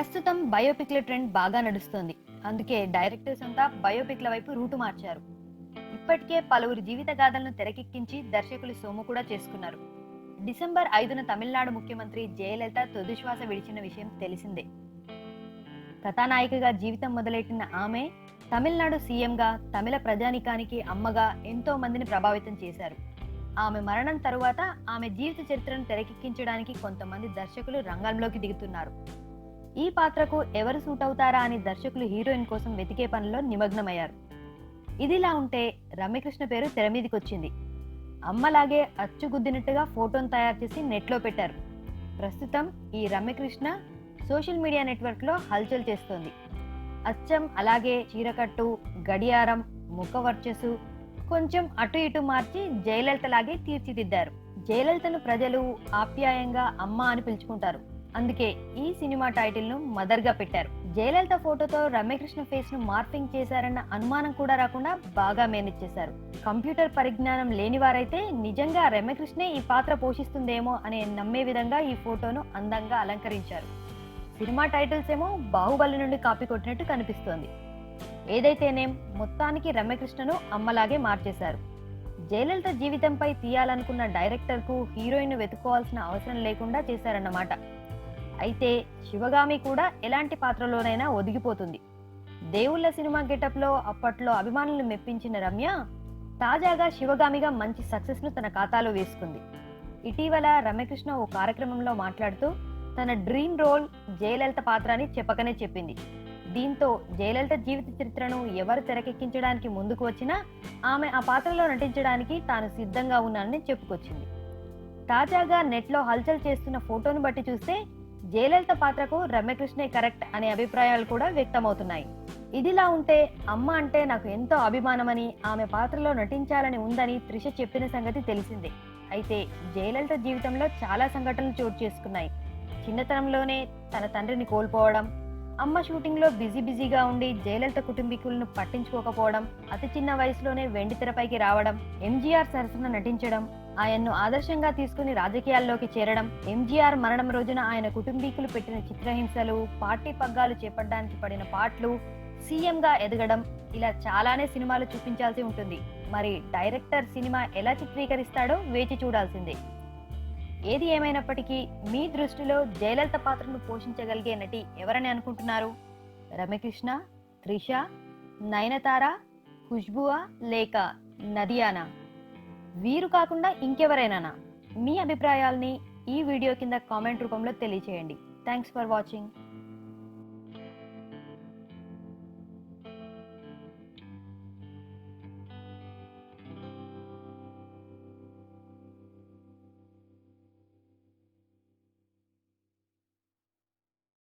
ప్రస్తుతం బయోపిక్ల ట్రెండ్ బాగా నడుస్తోంది. అందుకే డైరెక్టర్స్ అంతా బయోపిక్ల వైపు రూటు మార్చారు. ఇప్పటికే పలువురు జీవిత గాథలను తెరకెక్కించి దర్శకులు సొమ్ము కూడా చేసుకున్నారు. డిసెంబర్ ఐదున తమిళనాడు ముఖ్యమంత్రి జయలలిత తుదిశ్వాస విడిచిన విషయం తెలిసిందే. కథానాయికగా జీవితం మొదలెట్టిన ఆమె తమిళనాడు సీఎంగా తమిళ ప్రజానికానికి అమ్మగా ఎంతో మందిని ప్రభావితం చేశారు. ఆమె మరణం తరువాత ఆమె జీవిత చరిత్రను తెరకెక్కించడానికి కొంతమంది దర్శకులు రంగంలోకి దిగుతున్నారు. ఈ పాత్రకు ఎవరు సూట్ అవుతారా అని దర్శకులు హీరోయిన్ కోసం వెతికే పనిలో నిమగ్నమయ్యారు. ఇదిలా ఉంటే రమ్యకృష్ణ పేరు తెర మీదకి వచ్చింది అమ్మలాగే అచ్చుగుద్దినట్టుగా ఫోటోను తయారు చేసి నెట్లో పెట్టారు. ప్రస్తుతం ఈ రమ్యకృష్ణ సోషల్ మీడియా నెట్వర్క్లో హల్చల్ చేస్తోంది. అచ్చం అలాగే చీరకట్టు గడియారం ముఖ వర్చస్సు కొంచెం అటు ఇటు మార్చి జయలలితలాగే తీర్చిదిద్దారు. జయలలితను ప్రజలు ఆప్యాయంగా అమ్మ అని పిలుచుకుంటారు. అందుకే ఈ సినిమా టైటిల్ను మదర్గా పెట్టారు. జయలలిత ఫోటోతో రమ్యకృష్ణ ఫేస్ను మార్పింగ్ చేశారన్న అనుమానం కూడా రాకుండా బాగా మేనేజ్ చేశారు కంప్యూటర్ పరిజ్ఞానం లేని వారైతే నిజంగా రమ్యకృష్ణే ఈ పాత్ర పోషిస్తుందేమో అనే నమ్మే విధంగా ఈ ఫోటోను అందంగా అలంకరించారు. సినిమా టైటిల్స్ ఏమో బాహుబలి నుండి కాపీ కొట్టినట్టు కనిపిస్తోంది. ఏదైతేనేం మొత్తానికి రమ్యకృష్ణను అమ్మలాగే మార్చేశారు. జయలలిత జీవితంపై తీయాలనుకున్న డైరెక్టర్కు హీరోయిన్ వెతుక్కోవాల్సిన అవసరం లేకుండా చేశారన్నమాట. అయితే శివగామి కూడా ఎలాంటి పాత్రలోనైనా ఒదిగిపోతుంది. దేవుళ్ళ సినిమా గెటప్లో అప్పట్లో అభిమానులు మెప్పించిన రమ్య తాజాగా శివగామిగా మంచి సక్సెస్ను తన ఖాతాలో వేసుకుంది. ఇటీవల రమ్యకృష్ణ ఓ కార్యక్రమంలో మాట్లాడుతూ తన డ్రీమ్ రోల్ జయలలిత పాత్ర అని చెప్పకనే చెప్పింది. దీంతో జయలలిత జీవిత చరిత్రను ఎవరు తెరకెక్కించడానికి ముందుకు వచ్చినా ఆమె ఆ పాత్రలో నటించడానికి తాను సిద్ధంగా ఉన్నానని చెప్పుకొచ్చింది. తాజాగా నెట్లో హల్చల్ చేస్తున్న ఫోటోను బట్టి చూస్తే జయలలిత పాత్రకు రమ్యకృష్ణే కరెక్ట్ అనే అభిప్రాయాలు కూడా వ్యక్తమవుతున్నాయి. ఇదిలా ఉంటే అమ్మ అంటే నాకు ఎంతో అభిమానమని ఆమె పాత్రలో నటించాలని ఉందని త్రిష చెప్పిన సంగతి తెలిసిందే. అయితే జయలలిత జీవితంలో చాలా సంఘటనలు చోటు చేసుకున్నాయి. చిన్నతనంలోనే తన తండ్రిని కోల్పోవడం అమ్మ షూటింగ్లో బిజీ బిజీగా ఉండి జయలలిత కుటుంబీకులను పట్టించుకోకపోవడం అతి చిన్న వయసులోనే వెండి తెరపైకి రావడం ఎంజీఆర్ సరసన నటించడం ఆయన్ను ఆదర్శంగా తీసుకుని రాజకీయాల్లోకి చేరడం ఎంజీఆర్ మరణం రోజున ఆయన కుటుంబీకులు పెట్టిన చిత్రహింసలు పార్టీ పగ్గాలు చేపట్టడానికి పడిన పాటలు సీఎంగా ఎదగడం ఇలా చాలానే సినిమాలు చూపించాల్సి ఉంటుంది. మరి డైరెక్టర్ సినిమా ఎలా చిత్రీకరిస్తాడో వేచి చూడాల్సిందే. ఏది ఏమైనప్పటికీ మీ దృష్టిలో జయలలిత పాత్రను పోషించగలిగే నటి ఎవరని అనుకుంటున్నారు? రమ్యకృష్ణ త్రిష నయనతార ఖుష్బువా లేక నదియానా? వీరు కాకుండా ఇంకెవరైనానా? మీ అభిప్రాయాల్ని ఈ వీడియో కింద కామెంట్ రూపంలో తెలియచేయండి. Thanks for watching